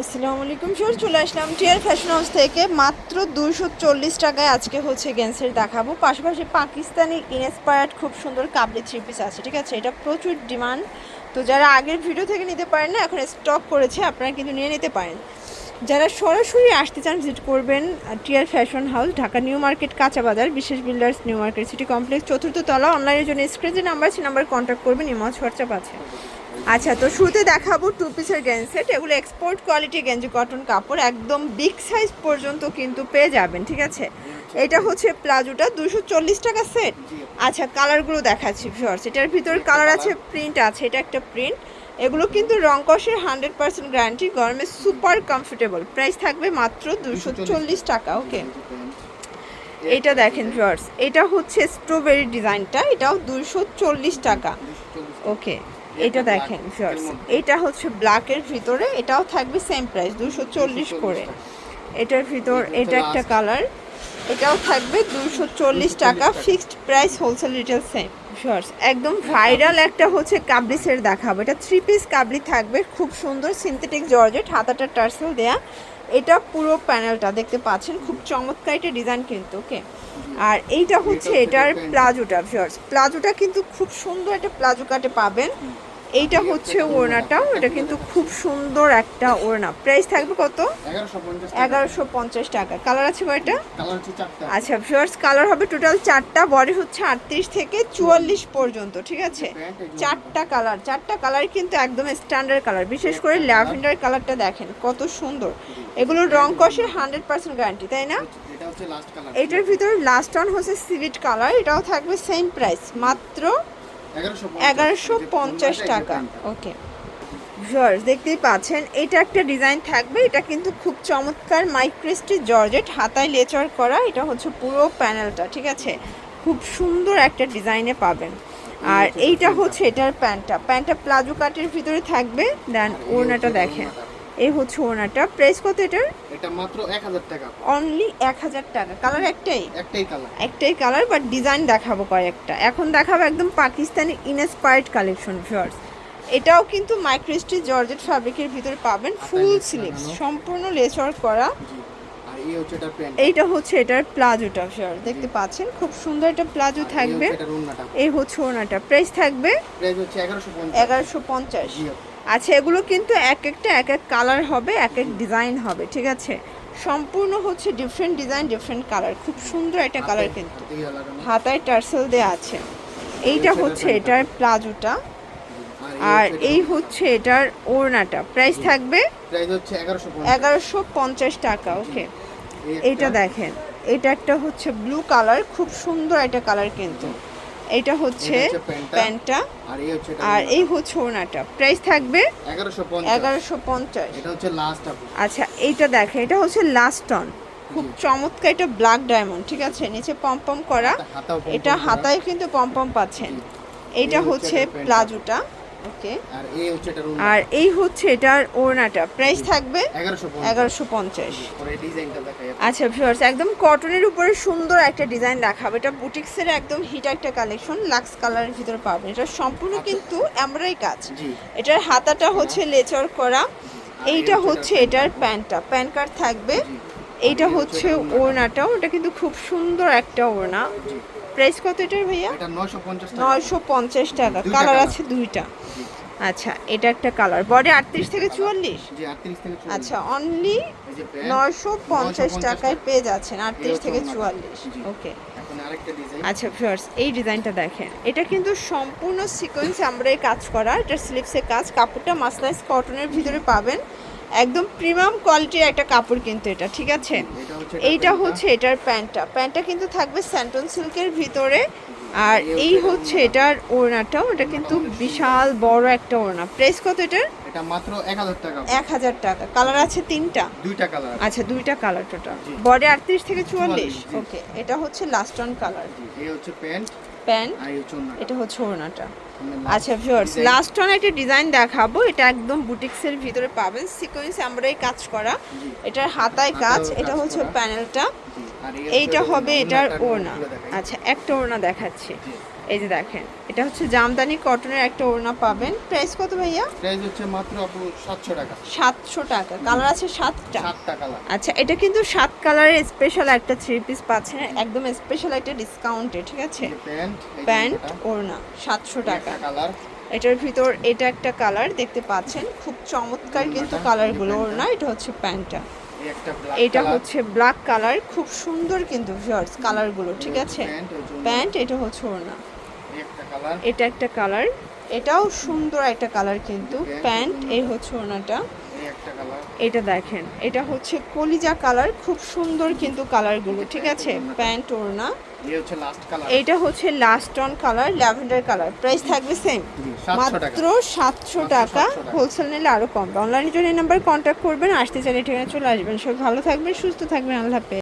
আসসালামু আলাইকুম স্যার চলে আসলাম টিয়ার ফ্যাশন হাউস থেকে। মাত্র দুশো চল্লিশ টাকায় আজকে হচ্ছে গেন্সের দেখাবো। পাশাপাশি পাকিস্তানি ইনস্পায়ার্ড খুব সুন্দর কাবলি থ্রি পিস আছে, ঠিক আছে? এটা প্রচুর ডিমান্ড তো যারা আগের ভিডিও থেকে নিতে পারেন না, এখন স্টক করেছে, আপনারা কিন্তু নিয়ে নিতে পারেন। যারা সরাসরি আসতে চান ভিজিট করবেন টিয়ার fashion house Dhaka new market, কাঁচা বাজার, বিশেষ builders new market city complex, চতুর্থ তলা অনলাইনের জন্য স্ক্রিন নাম্বার আছে নাম্বার কন্ট্যাক্ট করবেন ইমজ হোয়াটসঅ্যাপ আছে। আচ্ছা তো শুরুতে দেখাবো টু পিসের গেঞ্জ সেট এগুলো এক্সপোর্ট কোয়ালিটি গেঞ্জি কটন কাপড়, একদম বিগ সাইজ পর্যন্ত কিন্তু পেয়ে যাবেন, ঠিক আছে? এটা হচ্ছে প্লাজোটা দুশো চল্লিশ টাকা সেট আচ্ছা কালারগুলো দেখাচ্ছি ভিউয়ার্স এটার ভিতর কালার আছে প্রিন্ট আছে, এটা একটা প্রিন্ট এগুলো কিন্তু রং কষের হান্ড্রেড পার্সেন্ট গ্যারান্টি গরমে সুপার কমফোর্টেবল প্রাইস থাকবে মাত্র দুশো চল্লিশ টাকা ওকে এটা দেখেন ভিউয়ার্স এটা হচ্ছে স্ট্রবেরি ডিজাইনটা এটাও দুশো চল্লিশ টাকা ওকে এটা দেখেন ভিউয়ার্স এটা হচ্ছে ব্ল্যাকের ভিতরে এটাও থাকবে সেম প্রাইস দুশো চল্লিশ করে। এটার ভিতর এটা একটা কালার এটাও থাকবে দুশো চল্লিশ টাকা fixed price wholesale retail same viewers একদম ভাইরাল একটা হচ্ছে কাবলি সেট দেখাবো। এটা থ্রি পিস কাবলি থাকবে খুব সুন্দর সিনথেটিক জর্জেট হাতাটা টার্সেল দেয়া। এটা পুরো প্যানেলটা দেখতে পাচ্ছেন? খুব চমৎকার একটা ডিজাইন কিন্তু ওকে? আর এইটা হচ্ছে এটার প্লাজোটা ভিউয়ার্স প্লাজোটা কিন্তু খুব সুন্দর একটা প্লাজো কাটে পাবেন। এইটা হচ্ছে ওড়নাটাও এটা কিন্তু খুব সুন্দর একটা ওড়না। প্রাইস থাকবে কত? এগারোশো পঞ্চাশ টাকা। কালার আছে কয়টা? আচ্ছা ভিউয়ার্স কালার হবে টোটাল চারটা বডি হচ্ছে আটত্রিশ থেকে চুয়াল্লিশ পর্যন্ত ঠিক আছে? চারটা কালার চারটা কালার কিন্তু একদম স্ট্যান্ডার্ড কালার বিশেষ করে ল্যাভেন্ডার কালারটা দেখেন কত সুন্দর। এগুলোর রং কষে হান্ড্রেড পার্সেন্ট গ্যারান্টি তাই না? এটার ভিতরে লাস্ট অন হচ্ছে সিভিট কালার এটাও থাকবে সেম প্রাইস মাত্র এগারোশো পঞ্চাশ। টাকা। ওকে ভিউয়ার্স দেখতেই পাচ্ছেন এটা একটা ডিজাইন থাকবে। এটা কিন্তু খুব চমৎকার মাইক্রেস্টি জর্জেট হাতায় লেচার করা। এটা হচ্ছে পুরো প্যানেলটা ঠিক আছে? খুব সুন্দর একটা ডিজাইনে পাবেন। আর এইটা হচ্ছে এটার প্যান্টটা। প্যান্টটা প্লাজো কাটের ভিতরে থাকবে। দেন ওড়নাটা দেখেন। এই হচ্ছে ওড়নাটা। প্রাইস কত এটার? এটা মাত্র 1000 টাকা। অনলি এক হাজার টাকা। কালার একটাই? একটাই কালার একটাই কালার বাট ডিজাইন দেখাবো কয়েকটা। এখন দেখাবো একদম পাকিস্তানি ইনস্পায়ার্ড কালেকশন ভিউয়ার্স এটাও কিন্তু মাইক্রোস্টি জর্জেট ফ্যাব্রিকের ভিতরে পাবেন ফুল স্লিভস সম্পূর্ণ করা। হচ্ছে এটা প্যান্ট। এইটা হচ্ছে এটার প্লাজোটা ভিউয়ার দেখতে পাচ্ছেন? খুব সুন্দর একটা প্লাজো থাকবে। এই হচ্ছে ওনাটা প্রাইস থাকবে প্রাইস হচ্ছে 1150 এগারোশো পঞ্চাশ। আচ্ছা এগুলো কিন্তু এক একটা এক এক কালার হবে এক এক ডিজাইন হবে ঠিক আছে? সম্পূর্ণ হচ্ছে ডিফারেন্ট ডিজাইন ডিফারেন্ট কালার খুব সুন্দর একটা কালার কিন্তু। হাতায় টার্সেল দেওয়া আছে। এইটা হচ্ছে এটার প্লাজোটা। আর এই হচ্ছে এটার ওড়নাটা। প্রাইস থাকবে প্রাইস হচ্ছে 1150 এগারোশো পঞ্চাশ টাকা ওকে এটা দেখেন। এটা একটা হচ্ছে ব্লু কালার খুব সুন্দর একটা কালার কিন্তু। এটা হচ্ছে প্যান্টটা। আর এই হচ্ছে এটা আর এই হচ্ছে ওড়নাটা। প্রাইস থাকবে 1150 এগারোশো পঞ্চাশ। এটা হচ্ছে লাস্ট আপু। আচ্ছা এইটা দেখে এটা হচ্ছে লাস্ট টন খুব চমৎকার এটা ব্ল্যাক ডায়মন্ড ঠিক আছে? নিচে পম পম করা। এটা হাতায় কিন্তু পম পম পাচ্ছেন। এটা হচ্ছে প্লাজোটা। ওকে। আর এই হচ্ছে এটা আর এই হচ্ছে এটার ওড়নাটা। প্রাইস থাকবে 1150 এগারোশো পঞ্চাশ। পরে ডিজাইনটা দেখাই আচ্ছা ভিউয়ার্স একদম কটনের উপরে সুন্দর একটা ডিজাইন দেখাবো। এটা বুটিক্সের একদম হিট একটা কালেকশন লাক্স কালারের ভিতরে পাবেন। এটা সম্পূর্ণ কিন্তু এমব্রয়ডারি কাজ। এটার হাতাটা হচ্ছে লেচার করা। এইটা হচ্ছে এটার প্যান্টটা। প্যান্ট কার্ড থাকবে। এইটা হচ্ছে ওড়নাটাও। এটা কিন্তু খুব সুন্দর একটা ওড়না। প্রাইস কত এটার ভাইয়া? এটা 950 টাকা। নয়শো পঞ্চাশ টাকা। কালার আছে দুইটা। আচ্ছা এটা একটা কালার। বডি আটত্রিশ থেকে চুয়াল্লিশ? জি 38 থেকে 40 আচ্ছা অনলি নয়শো পঞ্চাশ 950 টাকায় পেয়ে যাচ্ছেন আটত্রিশ থেকে। চুয়াল্লিশ। ওকে এখন আরেকটা ডিজাইন আচ্ছা ভিউয়ার্স এই ডিজাইনটা দেখেন। এটা কিন্তু সম্পূর্ণ সিকোয়েন্স আমরা কাজ করা। এটা স্লিপসের কাজ। কাপড়টা মাসলাইস কটনের ভিতরে পাবেন। একদম প্রিমিয়াম কোয়ালিটির একটা কাপড় কিন্তু এটা ঠিক আছে? এইটা হচ্ছে এটার প্যান্টটা। প্যান্টটা কিন্তু থাকবে স্যান্টন সিল্কের ভিতরে। আর এই হচ্ছে এটার ওড়নাটাও। এটা কিন্তু বিশাল বড় একটা ওড়না। প্রাইস কত এটার? এটা মাত্র 1000 টাকা। এক হাজার টাকা। কালার আছে তিনটা? দুইটা কালার আচ্ছা দুইটা কালার টোটাল। বডি আটত্রিশ থেকে চুয়াল্লিশ। 44, ওকে এটা হচ্ছে লাস্ট অন কালার। এই হচ্ছে প্যান্ট। প্যান্ট। এটা হচ্ছে ওড়নাটা। আচ্ছা ভিউয়ার্স লাস্ট অন একটা ডিজাইন দেখাবো। এটা একদম বুটিক্সের ভিতরে পাবেন। সিকোয়েন্স আমরাই কাজ করা। এটার হাতায় কাজ। এটা হচ্ছে প্যানেলটা এইটা হবে এটার ওড়না। আচ্ছা একটা ওড়না দেখাচ্ছি। এই যে দেখেন এটা হচ্ছে জামদানি কটনের একটা ওড়না পাবেন। প্রাইস কত ভাইয়া? প্রাইস হচ্ছে মাত্র আপু সাতশো টাকা। সাতশো টাকা। কালার আছে সাতটা। সাতটা কালার আচ্ছা এটা কিন্তু সাত কালারের স্পেশাল একটা থ্রি পিস পাচ্ছেন। একদম স্পেশাল একটা ডিসকাউন্টে ঠিক আছে? প্যান্ট প্যান্ট ওড়না সাতশো টাকা। কালার এটার ভিতর এটা একটা কালার দেখতে পাচ্ছেন। খুব চমৎকার কিন্তু কালারগুলো ওড়না এটা হচ্ছে প্যান্টটা এটা হচ্ছে ব্ল্যাক কালার খুব সুন্দর কিন্তু ভিউয়ার্স কালারগুলো ঠিক আছে? প্যান্ট এটা হচ্ছে ওড়না। এটা একটা কালার। এটাও সুন্দর একটা কালার কিন্তু। প্যান্ট এই হচ্ছে ওড়নাটা এই একটা কালার। এটা দেখেন এটা হচ্ছে কলিজা কালার খুব সুন্দর কিন্তু কালারগুলো ঠিক আছে? প্যান্ট ওড়না। এটা হচ্ছে লাস্ট কালার এইটা হচ্ছে last one colour lavender colour price থাকবে সেম মাত্র সাতশো টাকা। হোলসেল নিলে আরও কম। অনলাইনের জন্য এই নাম্বার কন্ট্যাক্ট করবেন আসতে চাইলে ঠিকানা চলে আসবেন। সব ভালো থাকবেন সুস্থ থাকবেন। আল্লাহ হাফেজ।